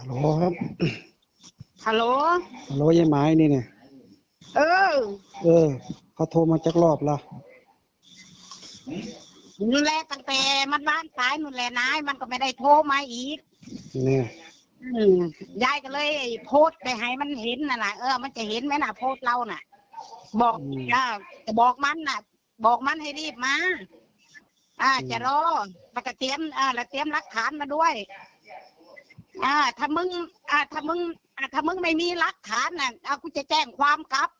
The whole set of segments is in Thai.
ฮัลโหลครับฮัลโหลฮัลโหลยายไม้นี่เนี่ย เออ เออเขาโทรมาจักรอบละนู่นแหละตั้งแต่มันบ้านสายนู่นแหละนายมันก็ไม่ได้โทรมาอีก เนี่ยอืมยายก็เลยโพสต์ไปให้มันเห็นน่ะนะเออ มันจะเห็นไหมน่ะโพสต์เราน่ะ บอกอ่าจะบอกมันน่ะ บอกมันให้รีบมา อ่า จะรอแล้วก็เตรียมอ่าแล้วเตรียมหลักฐานมาด้วย อ่าถ้ามึงอ่าถ้ามึงอ่าถ้ามึงไม่มีหลักฐานน่ะเอากูจะแจ้งความกลับ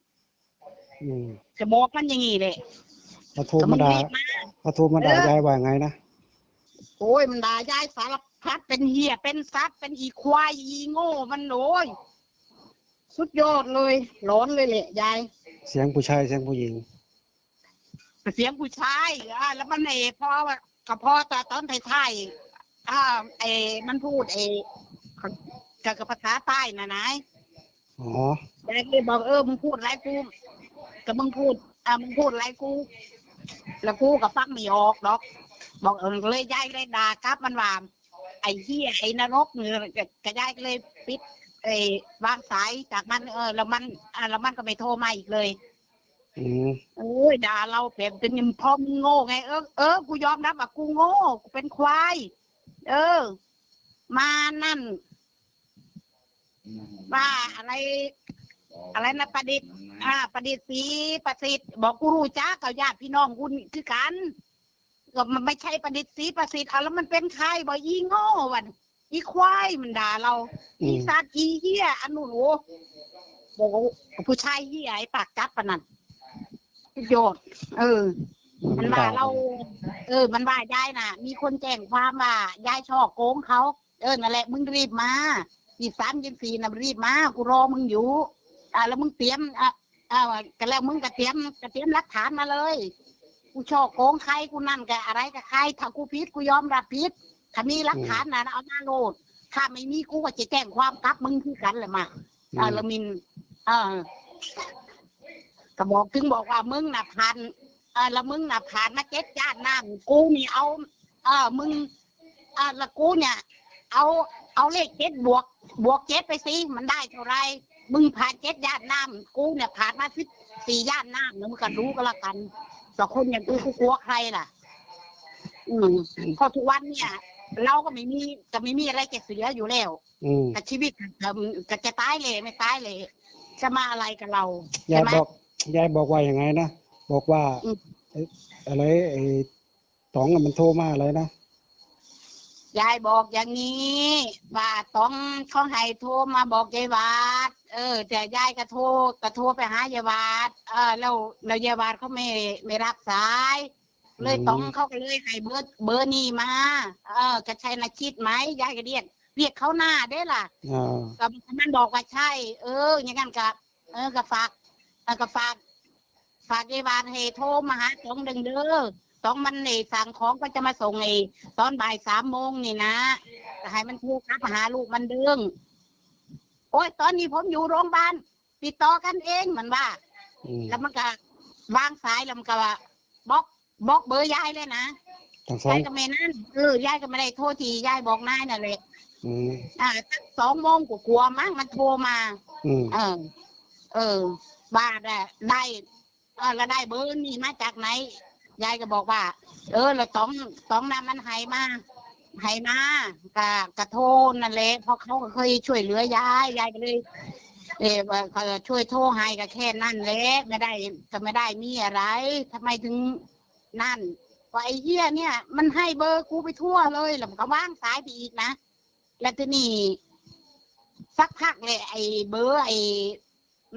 อืมจะบอกมันอย่างงี้เลยเขาโทรก็มึมางด่ารีบมาเขาโทรมาด่าเออยายว่าไงนะโอ้ยมันด่ายายสารพัดเป็นเหี้ยเป็นซัดเป็นอีควายอีโง่มันโอยสุดยอดเลยร้อนเลยแหละยาย เสียงผู้ชายเสียงผู้หญิง เสียงผู้ชายอ่าแล้วมันเอพอว่าก็พอแต่ตอนท้ายๆ อ่าเอมันพูดเอกับกับภาษาใต้นะนายอ๋อยายก็เลยบอกเออมึงพูดอะไรกูกับมึงพูดอ่ามึงพูดอะไรกู แล้วกูก็ฟังไม่ออกดอก บอกเออเลยยายเลยด่ากลับมันว่าไอ้เหี้ยไอ้นรกเนี่ยกระยายก็เลยปิดไอ้วางสายจากมันเออแล้วมันอ่าแล้วมันก็ไม่โทรมาอีกเลยอืมโอ้ยด่าเราแบบเป็นพ่อมึงโง่ไงเออเออกูยอมรับว่ากูโง่กูเป็นควาย เออ มานั่นว่าอะไร อะไรนะประดิษฐ์ อ่า ประดิษฐ์ศรีประสิทธิ์บอกกูรู้จักกับญาติพี่น้องกูนี่คือกันก็มันไม่ใช่ประดิษฐ์ศรีประสิทธิ์เอาแล้วมันเป็นใครบอกอีโง่วันอีควายมันด่าเราอือีมสัตว์อีเหี้ยอันนู้นโอ้บอกว่าผู้ชายเหี้ยไอ้ปากจับปะนั่นโยดเออ มันว่าเรา เออ มันว่ายายน่ะ มีคนแจ้งความว่ายายช่อโกงเขา เออ นั่นแหละ มึงรีบมาปีสามยี่สี่น่ะรีบมา กูรอมึงอยู่ อ่า แล้วมึงเตรียม อะอ่าก็แล้วมึงก็เตรียมก็เตรียมหลักฐานมาเลย กูช่อโกงใคร กูนั่นกับอะไรกับใคร ถ้ากูผิดกูยอมรับผิด ถ้ามีหลักฐานนะเอาหน้าโลด ถ้าไม่มีกูก็จะแจ้งความกลับมึงคือกันแหละมาอ่าละมิน เออก็บอกถึงบอกว่ามึงน่ะผ่าน เออแล้วมึงน่ะผ่านมาเจ็ดญาติน้ำกูนี่เอา เออมึงเออแล้วกูเนี่ย เอาเอาเลขเจ็ดบวก บวกเจ็ดไปสิมันได้เท่าไรมึงผ่านเจ็ดญาติน้ำกูเนี่ยผ่านมาสิบสี่ญาติน้ำแล้วมึงก็รู้ก็แล้วกันแต่คนอย่างกูกูกลัวใครล่ะ อืมเพอทุกวันเนี่ย เราก็ไม่มีจะไม่มีอะไรจะเสียอยู่แล้วอืมกับชีวิตก็ก็จะตายเลยไม่ตายเลย จะมาอะไรกับเรายายใช่ไหมบอกยายบอกว่าอย่างไงนะ บอกว่าอืมไอ้อะไรไอ้ต๋องน่ะมันโทรมาอะไรนะยายบอกอย่างนี้ว่าต้องเขาให้โทรมาบอกยายวาดเออ แต่ยายก็โทรก็โทรไปหายายวาดเออแล้วแล้วยายวาดเขาไม่ไม่รับสาย เลยต้องเขาก็เลยให้เบอร์เบอร์นี้มา เออกระชัยนาคิดไหมยายก็เรียกเรียกเขาหน้าได้ล่ะอ่าก็มันบอกว่าใช่ เออ อย่างนั้นก็เออก็ฝากเออก็ฝาก ฝากยายวานให้โทรมาหาสองเดือนเด้อสองมันนี่สั่งของก็จะมาส่งไอ้ตอนบ่ายสามโมงนี่นะก็ให้มันโทรกลับมาหาลูกมันเด้งโอ้ยตอนนี้ผมอยู่โรงพยาบาลติดต่อกันเองมันว่า อืมแล้วมันก็วางสายแล้วมันก็ว่าบล็อกบล็อกเบอร์ยายเลยนะทั้งสองยายก็ไม่นั่นเออยายก็ไม่ได้โทษทียายบอกนายนั่นแหละอืมอ่าสักสองโมงกลัวาๆมั้งมันโทรมา อืม เออ เออว่าได้ได้เออแล้วได้เบอร์นี่มาจากไหนยายก็บอกว่า เออแล้วต้องต้องนำมันใหายมาใหายมากะกะโทรนั่นแหละเพราะเขาก็เคยช่วยเหลือยายยายก็เลยเออว่าเขาช่วยโทรให้ก็แค่นั่นแหละไม่ได้ก็ไม่ได้มีอะไรทำไมถึงนั่นว่าไอ้เหี้ยเนี่ย มันให้เบอร์กูไปทั่วเลยแล้วมันก็ว่างสายไปอีกนะแล้วทีนี่สักพักเลยไอ้เบอร์ไอ้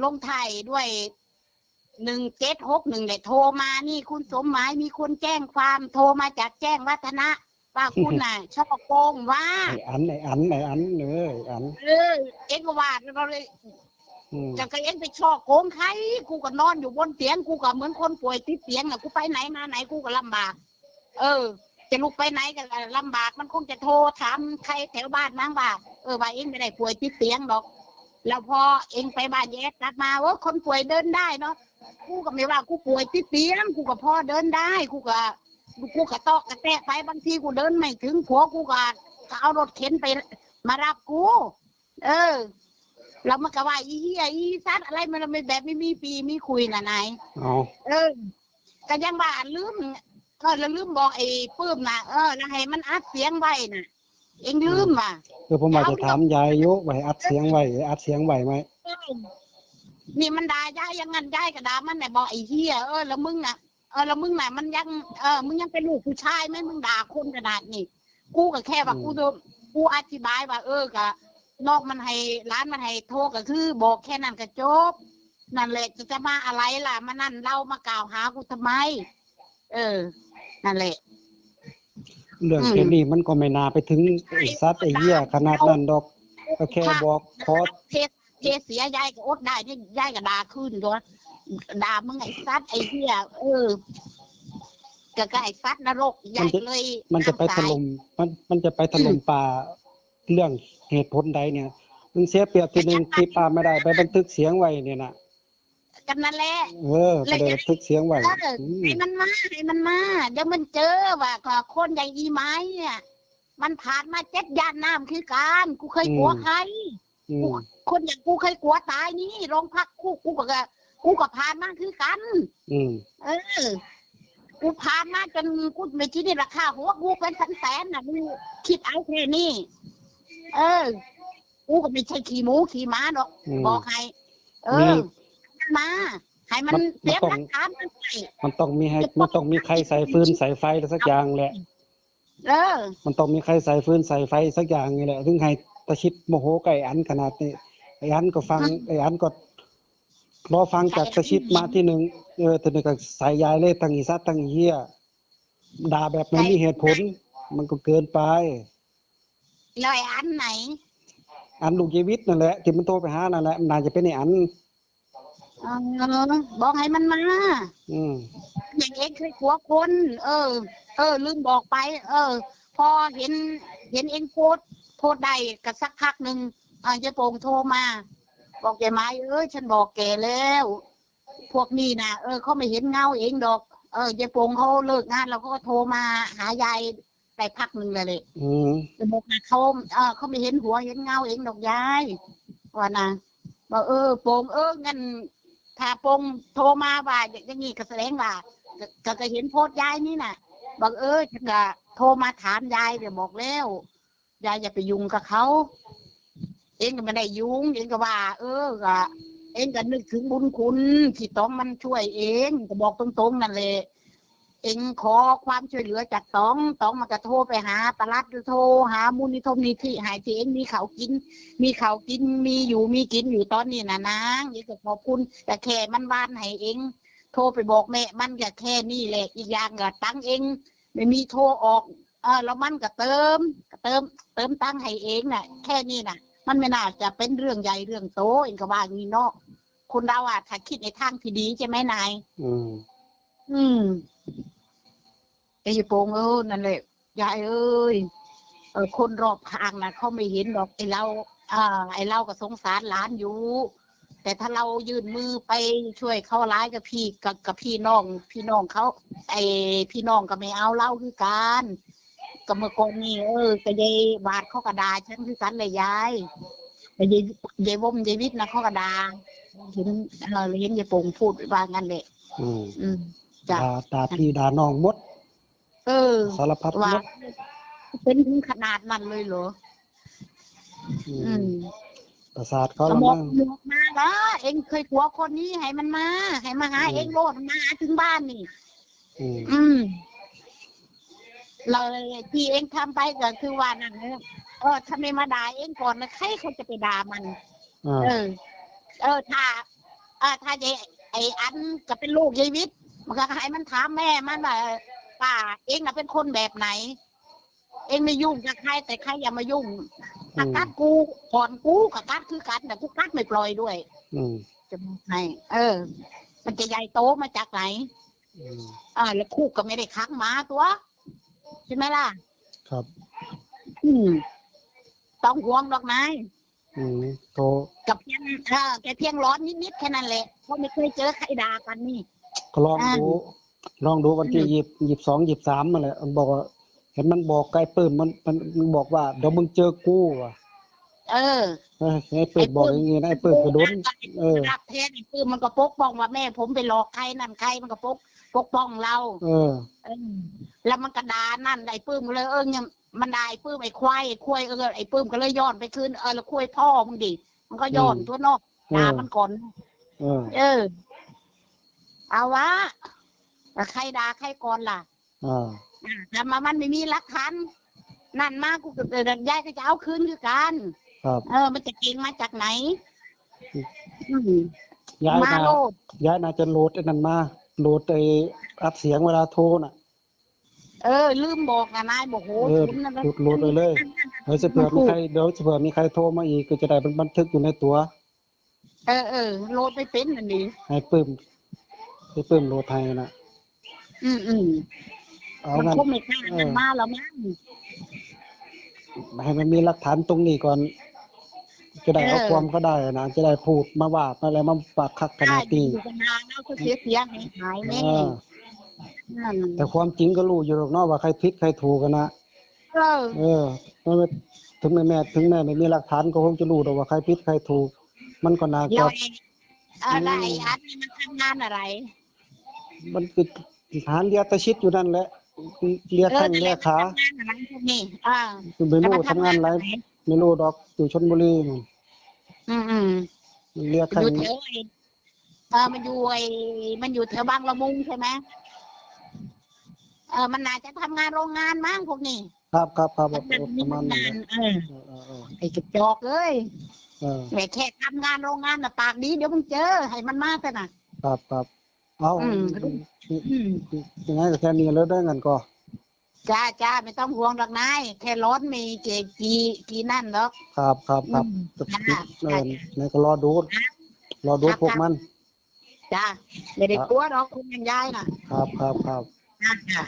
ลงไทยด้วย หนึ่งเจ็ดหกหนึ่งเลยโทรมานี่คุณสมหมายมีคนแจ้งความโทรมาจากแจ้งวัฒนะว่าคุณน่ะช่อโกงว่าไอ้อันไอ้อันไอ้อันเออไอ้อันเออเอ็งก็ว่าเราเลยอืมจะก็เอ็งไปช่อโกงใครกูก็นอนอยู่บนเตียงกูก็เหมือนคนป่วยติดเตียงอะกูไปไหนมาไหนกูก็ลำบาก เออ จะลุกไปไหนก็ลำบากมันคงจะโทรถามใครแถวบ้านมั้งว่าเออว่าเอ็งไม่ได้ป่วยติดเตียงหรอกแล้วพอเอ็งไปบ้านแยกกลับมาว่าคนป่วยเดินได้เนาะ กูก็ไม่ว่ากูป่วยติดเตียงกูก็พอเดินได้กูก็กูก็ตอกกระแตะไปบางทีกูเดินไม่ถึงผัวกูก็ก็เอารถเข็นไปมารับกู เออเรามันก็ว่าอีเหี้ยอีซัดอะไรมันไม่แบบไม่มีปีมีคุยน่ะนายเอาเออก็ยังว่าลืมเออแล้วลืมบอกไอ้ปื้มน่ะเออแล้วให้มันอัดเสียงไว้น่ะ เองลืมว่ะคือผมว่าจะถามยายอยู่ไว้อัดเสียงไว้อัดเสียงไว้ไหมเออ นี่มันด่ายายอยังงั้นยายก็ด่ามันน่ะบอกไอ้เหี้ยเออแล้วมึงน่ะเออแล้วมึงน่ะมันยังเออมึงยังเป็นลูกผู้ชายไหมมึงด่าคนขนาดนี้กูก็แค่ว่ากูโดนกูอธิบายว่าเออกะนอกมันให้ร้านมันให้โทรก็คือบอกแค่นั้นก็จบนั่นแหละจะจะมาอะไรล่ะมานั่นเรามากล่าวหากูทำไม เออ นั่นแหละ เรื่องอืมแค่นี้มันก็ไม่น่าไปถึงไอ้ซัดไอ้เหี้ยขนาดนั้นดอกก็แค่บอกขอเท เทเสียยายก็อดได้นี่ยายก็ด่าขึ้นด้วยด่ามึงไอ้ซัดไอ้เหี้ยเออก็ก็ไอ้ซัดนรกยายเลยมันจะไปถล่มมันมันจะไปถล่มป่าเรื่องเหตุผลใดเนี่ยมึงเสียเปรียบทีหนึงที่ป่าไม่ได้ไปบันทึกเสียงไว้เนี่ยนะกันนั่นแหละเออไปได้บันทึกเสียงไว้เอออืมให้มันมาให้มันมาเดี๋ยวมันเจอว่าก็คนอย่างอีไม้เนี่ยมันผ่านมาเจ็ดยานน้ำคือการกูเคยกลัวใครอืม คนอย่างกูเคยกลัวตายนี่โรงพักกูกูก็กูก็ผ่านมาคือกัน อืมเออ กูผ่านมาจนกูไม่คิดนี่ราคาหัวกูเป็นแสนๆน่ะมึงคิดเอาแค่นี้เออ กูก็ไม่ใช่ขี่หมูขี่ม้าหรอกอืม บอกให้เอมีอมันมาให้มันมันเสียบมันต้องหลักฐานมันไปมันต้องมีให้มันต้องมีใครใส่ฟืนใส่ไฟอะไรสักอย่างแหละ เออ มันต้องมีใครใส่ฟืนใส่ไฟสักอย่างนี่แหละถึงให้ตะชิดโมโหไก่อันขนาดนี้ ไอ้อันก็ฟังอืมไอ้อันก็รอฟังจากตะชิดมาที่หนึ่งเออทีนี้ก็ใส่ยายเลยตั้งอีซัดตั้งอีเหี้ยด่าแบบไม่มีเหตุผล มันก็เกินไปแล้วไอ้อันไหน อันลูกเยวิทนั่นแหละที่มันโทรไปหานั่นแหละมันน่าจะเป็นไอ้อันเออบอกให้มันมาอืมอย่างเองเคยกลัวคน เออ เออ ลืมบอกไป เออ พอเห็น เห็นเองโพสต์โพสต์ได้กับสักพักหนึ่ง อ่าเจ๊โป่งโทรมา บอกแกไม้เอ้ยฉันบอกแกแล้ว พวกนี้นะเออเขาไม่เห็นเงาเองดอก เออเจ๊โป่งเขาเลิกงานแล้วเขาก็โทรมาหายายได้พักหนึ่งเลยเลยอืมจะบอกนะเขาเออเขาไม่เห็นหัวเห็นเงาเองดอกยายว่านะบอกเออโป่งเอองั้นถ้าโป่งโทรมาว่าอย่างนี้ก็แสดงว่าก็ก็ก็เห็นโพสต์ยายนี่น่ะบอกเออฉันก็โทรมาถามยายเดี๋ยวบอกแล้วยายอย่าไปยุ่งกับเขาเองก็ไม่ได้ยุ่งเองก็ว่า เออก็เองก็นึกถึงบุญคุณที่ต้องมันช่วยเองก็บอกตรงๆนั่นแหละเองขอความช่วยเหลือจากตองตองมันก็โทรไปหาปลัดโทรหามูลนิธินิธิหายที่เองมีเขาวกิน มีเขาวกินมีอยู่มีกินอยู่ตอนนี้นะนางนี่ก็ขอบคุณแต่แค่มันวานให้เองโทรไปบอกแม่มันก็แค่นี้แหละ อีกอย่างก็ตั้งเองไม่มีโทรออกเออแล้วมันก็เติมก็เติม เติมตั้งให้เองน่ะ แค่นี้น่ะ มันไม่น่าจะเป็นเรื่องใหญ่เรื่องโตเองก็ว่างี้เนาะคนเราอะถ้าคิดในทางที่ดีใช่ไหมนาย อืม อืมไอ้ยายโปงเออนั่นแหละยายเอ้ยเออคนรอบข้างนะเขาไม่เห็นหรอกไอ้เราอ่าไอ้เราก็สงสารหลานอยู่ แต่ถ้าเรายื่นมือไปช่วยเขาร้ายกับพี่กับกับพี่น้อง พี่น้องเขาไอ้พี่น้องก็ไม่เอาเล่าคือกัน ก็เมื่อก่อนนี่เออก็ยายบาดเขากระดาฉันคือกันเลยยายแต่ยายยายวมยายวิทย์นะเขากระดาเห็นเออเห็นยายโปงพูดว่างั้นแหละอืมอืมจ้ะด่าด่าพี่ด่าน้องหมด เออสารพัดหว่ามดเป็นถึงขนาดนั้นเลยเหรอ อือืมมประสาทเขาเอาละหมอมั้กงหมวกมาละเองเคยกลัวคนนี้ให้มันมา ให้มาหาอืม เองโลดมาถึงบ้านนี่ อืมอืม เราที่เองทำไปก็คือว่านั่นเออเออถ้าไม่มาด่าเองก่อนนะใครเขาจะไปด่ามันอ่าเออ เออถ้าเออถ้ายายไอ้อันก็เป็นลูกยายวิทย์มันก็ให้มันถามแม่มันว่าป้าเองน่ะเป็นคนแบบไหน เองไม่ยุ่งกับใครแต่ใครอย่ามายุ่งถ้ากัดกูก่อนกูกับกัดคือกันแต่กูกัดไม่ปล่อยด้วย อืมจะบอกให้เออ มันจะใหญ่โตมาจากไหนอืมอ่าแล้วคู่ก็ไม่ได้ค้างหมาตัว ใช่ไหมล่ะ ครับ อืมต้องห่วงดอกนายอืมโทรกับเพียงเออแกเพียงร้อนนิดๆแค่นั้นแหละเพราะไม่เคยเจอใครด่ากันนี่ ก็ลองอ่าดู ลองดูวันที่อืมยี่ยี่สองยี่สามมาแหละมันบอกว่าเห็นมันบอกไกลปื้มมันมันมันบอกว่าเดี๋ยวมึงเจอกูว่ะเออเอให้ให้เปิดบอกอย่างงี้นะให้เปิดกระโดนเออ รักแท้ไอ้ปื้มมันก็ปกป้องว่าแม่ผมไปหลอกใครนั่นใครมันก็ปก ปกป้องเราเออเออแล้วมันกระดานั่นไอ้ปื้มก็เลยเออเนี่ยมันได้ไอ้ปื้มไอ้ควายไอ้ควายเออไอ้ปื้มก็เลยย้อนไปคืนเออแล้วควายพ่อมึงดิมันก็ย้อนอืมตัวนอกเออด่ามันก่อนเออเออเอาวะแล้วใครด่าใครก่อนล่ะอ่าอ่าแต่มามันไม่มีหลักฐานนั่นมากกูก็เออยายก็จะเอาคืนคือกันครับเออ มันจะเก่งมาจากไหนอืมย้ายมามาโลดย้ายน่าจะโหลดไอ้นั่นมา โหลดไอ้อัดเสียงเวลาโทรน่ะ เออ ลืมบอกนะนายบอกโหเออคุณนั่นหลุดหลุดไปเลย เดี๋ยวจะเผื่อมีใครเดี๋ยวจะเผื่อมีใครโทรมาอีกก็จะได้เป็นบันทึกอยู่ในตัวเออเออโหลดไม่เป็นนั่นดิให้ปึ้มให้ปึ้มโหลดให้น่ะ อืมอืมเอามันงั้นคงไม่กล้ามันมาแล้วมั้ง ให้มันมีหลักฐานตรงนี้ก่อน จะได้เอาเออความก็ได้นะจะได้พูดมาว่ามาอะไรมาปากคักขได้นาดดีนี้อยู่กันนานแล้วก็เสียเสียหายหายแน่เออนั่นแต่ความจริงก็รู้อยู่หรอกเนาะว่าใครผิดใครถูกกันนะเออเออไม่ว่าถึงแม่แม่ถึงแม่ไม่มีหลักฐานก็คงจะรู้แต่ว่าใครผิดใครถูก มันก็น่าแล้ก็วไอ้อะไรอันนี้มันทำงานอะไร มันคือฐานเรียกตะชิดอยู่นั่นแหละเรียกเออข้างนั่นแหเรียละกขาทำงานอะไรพวกนี้อ่าคือไม่รู้ทำงานอะไร ไม่รู้ดอกอยู่ชนบุรีนี่อืมอืมมันเรียกมันข้าองยู่แถวไอ้เออมันอยู่ไอ้มันอยู่แถวบางละมุงใช่ไหมเออมันน่าจะทำงานโรงงานมั้งพวกนี้ครับครับครับมันน่าจะมีประโรมาณงนั้นงานแหละเออเออเออไอ้กระจอกเอ้ยเออแหมแค่ทำงานโรงงานน่ะปากดีเดี๋ยวมึงเจอให้มันมากกันน่ะ ครับครับเอาอืม อืมยังไงก็แค่นี้แล้วได้เงินก็ จ้าจ้าไม่ต้องห่วงหรอกนายแค่ร้อนมีเจกีกีนั่นหรอก ครับครับครับอืมจะจ้าเอจ้าอในก็รอดูรอดูครับพวกมัน จ้าไม่ได้กลัวหรอกคุณยังยายน่ะครับครับครับ จ้าจ้า